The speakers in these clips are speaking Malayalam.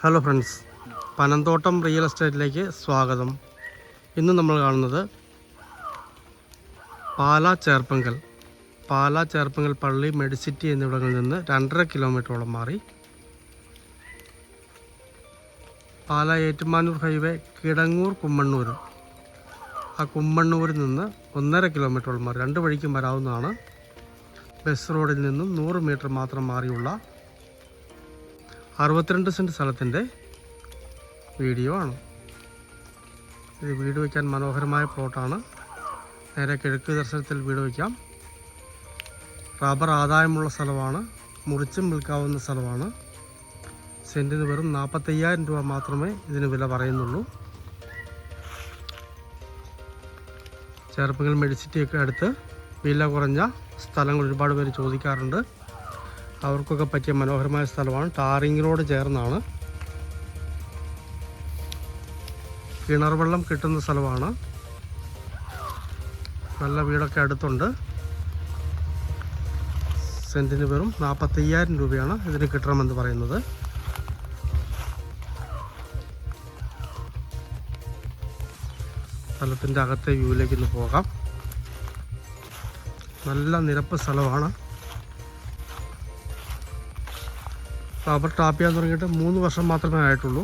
ഹലോ ഫ്രണ്ട്സ് പനന്തോട്ടം റിയൽ എസ്റ്റേറ്റിലേക്ക് സ്വാഗതം. ഇന്ന് നമ്മൾ കാണുന്നത് പാലാ ചേർപ്പങ്കൽ. പാലാ ചേർപ്പങ്കൽ പള്ളി മെഡിസിറ്റി എന്നിവിടങ്ങളിൽ നിന്ന് രണ്ടര കിലോമീറ്ററോളം മാറി. പാലാ ഏറ്റുമാനൂർ ഹൈവേ കിടങ്ങൂർ കുമ്മണ്ണൂർ ആ കുമ്മണ്ണൂരിൽ നിന്ന് ഒന്നര കിലോമീറ്ററോളം മാറി. രണ്ട് വഴിക്കും വരാവുന്നതാണ് ബസ് റോഡിൽ നിന്നും നൂറ് മീറ്റർ മാത്രം മാറിയുള്ള അറുപത്തിരണ്ട് സെന്റ് സ്ഥലത്തിന്റെ വീഡിയോ ആണ്. ഇത് വീട് വയ്ക്കാൻ മനോഹരമായ പ്ലോട്ടാണ് നേരെ കിഴക്ക് ദർശനത്തിൽ വീട് വയ്ക്കാം റബ്ബർ ആദായമുള്ള സ്ഥലമാണ്. മുറിച്ചും വിൽക്കാവുന്ന സ്ഥലമാണ്. സെന്റിന് വെറും നാൽപ്പത്തയ്യായിരം രൂപ മാത്രമേ ഇതിന് വില പറയുന്നുള്ളൂ. ചേർപ്പങ്കൽ മെഡിസിറ്റിയൊക്കെ അടുത്ത് വില കുറഞ്ഞ സ്ഥലങ്ങൾ ഒരുപാട് പേര് ചോദിക്കാറുണ്ട്. അവർക്കൊക്കെ പറ്റിയ മനോഹരമായ സ്ഥലമാണ്. ടാറിങ് റോഡ് ചേർന്നാണ്. കിണർ വെള്ളം കിട്ടുന്ന സ്ഥലമാണ്. നല്ല വീടൊക്കെ അടുത്തുണ്ട്. സെന്റിന് വെറും നാൽപ്പത്തയ്യായിരം രൂപയാണ് ഇതിന് കിട്ടണമെന്ന് പറയുന്നത്. സ്ഥലത്തിന്റെ അകത്തെ വ്യൂവിലേക്ക് ഒന്ന് പോകാം. നല്ല നിരപ്പ് സ്ഥലമാണ്. റബ്ബർ ടാപ്പ് ചെയ്യാൻ തുടങ്ങിയിട്ട് മൂന്ന് വർഷം മാത്രമേ ആയിട്ടുള്ളൂ.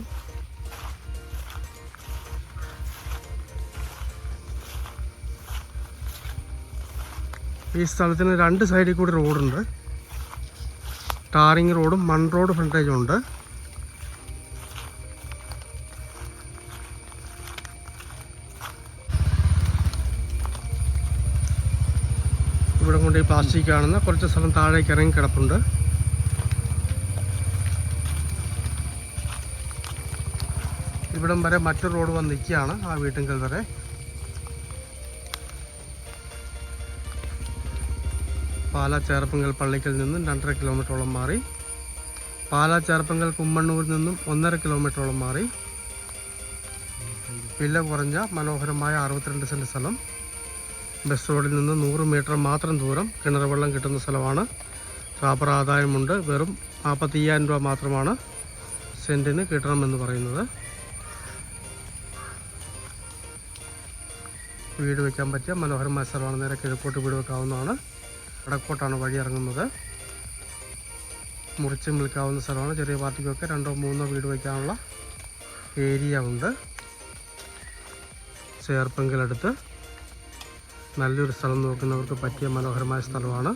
ഈ സ്ഥലത്തിന് രണ്ട് സൈഡിൽ കൂടി റോഡുണ്ട്. ടാറിങ് റോഡും മൺ റോഡ് ഫ്രണ്ടേജും ഉണ്ട്. ഇവിടെ കൊണ്ട് ഈ പ്ലാസ്റ്റിക് കാണുന്ന കുറച്ച് സ്ഥലം താഴേക്ക് ഇറങ്ങി കിടപ്പുണ്ട്. ഇവിടം വരെ മറ്റൊരു റോഡ് വന്ന് നിൽക്കുകയാണ് ആ വീട്ടിങ്കൽ വരെ. പാലാ ചേർപ്പങ്കൽ പള്ളിക്കൽ നിന്നും രണ്ടര കിലോമീറ്ററോളം മാറി. പാലാ ചേർപ്പങ്കൽ കുമ്മണ്ണൂരിൽ നിന്നും ഒന്നര കിലോമീറ്ററോളം മാറി. വില കുറഞ്ഞ മനോഹരമായ അറുപത്തിരണ്ട് സെന്റ് സ്ഥലം. ബസ് റോഡിൽ നിന്ന് നൂറ് മീറ്റർ മാത്രം ദൂരം കിണർ വെള്ളം കിട്ടുന്ന സ്ഥലമാണ്. റാബർ ആദായമുണ്ട്. വെറും നാൽപ്പത്തയ്യായിരം രൂപ മാത്രമാണ് സെന്റിന് കിട്ടണമെന്ന് പറയുന്നത്. വീട് വയ്ക്കാൻ പറ്റിയ മനോഹരമായ സ്ഥലമാണ്. നേരെ കിഴക്കോട്ട് വീട് വെക്കാവുന്നതാണ്. വടക്കോട്ടാണ് വഴി ഇറങ്ങുന്നത്. മുറിച്ച് വിൽക്കാവുന്ന സ്ഥലമാണ്. ചെറിയ പാർട്ടിക്കൊക്കെ രണ്ടോ മൂന്നോ വീട് വയ്ക്കാനുള്ള ഏരിയ ഉണ്ട്. ചേർപ്പെങ്കിലടുത്ത് നല്ലൊരു സ്ഥലം നോക്കുന്നവർക്ക് പറ്റിയ മനോഹരമായ സ്ഥലമാണ്.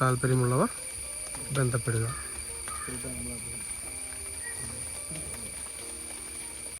താല്പര്യമുള്ളവർ ബന്ധപ്പെടുക.